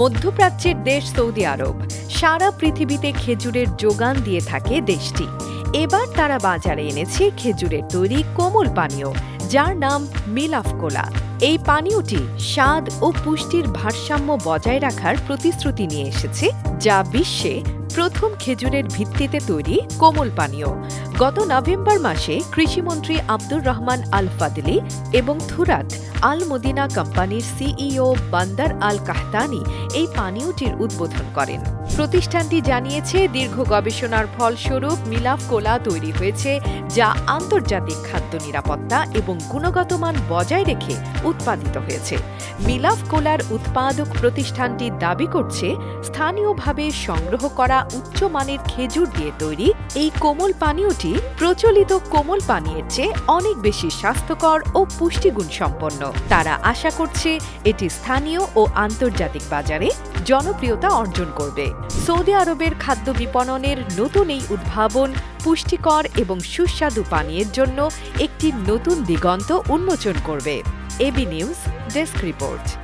মধ্যপ্রাচ্যের দেশ সৌদি আরব। সারা পৃথিবীতে খেজুরের যোগান দিয়ে থাকে দেশটি। এবার তারা বাজারে এনেছে খেজুরের তৈরি কোমল পানীয়, যার নাম মিলাফ কোলা। এই পানীয়টি স্বাদ ও পুষ্টির ভারসাম্য বজায় রাখার প্রতিশ্রুতি নিয়ে এসেছে, যা বিশ্বে প্রথম খেজুরের ভিত্তিতে তৈরি কোমল পানীয়। গত নভেম্বর মাসে কৃষিমন্ত্রী আব্দুর রহমান আল ফাদলি এবং থুরাত আল মদিনা কোম্পানির সিইও বান্দার আল কাহতানি এই পানীয়টির উদ্বোধন করেন। প্রতিষ্ঠানটি জানিয়েছে, দীর্ঘ গবেষণার ফলস্বরূপ মিলাফ কোলা তৈরি হয়েছে, যা আন্তর্জাতিক খাদ্য নিরাপত্তা এবং গুণগত মান বজায় রেখে উৎপাদিত হয়েছে। মিলাফ কোলার উৎপাদক প্রতিষ্ঠানটি দাবি করছে, স্থানীয়ভাবে সংগ্রহ করা উচ্চমানের খেজুর দিয়ে তৈরি এই কোমল পানীয়টি প্রচলিত কোমল পানীয়ের চেয়ে অনেক বেশি স্বাস্থ্যকর ও পুষ্টিগুণ সম্পন্ন। তারা আশা করছে এটি স্থানীয় ও আন্তর্জাতিক বাজারে জনপ্রিয়তা অর্জন করবে। সৌদি আরবের খাদ্য বিপণনের নতুন এই উদ্ভাবন পুষ্টিকর এবং সুস্বাদু পানীয়ের জন্য একটি নতুন দিগন্ত উন্মোচন করবে। AB news, desk report.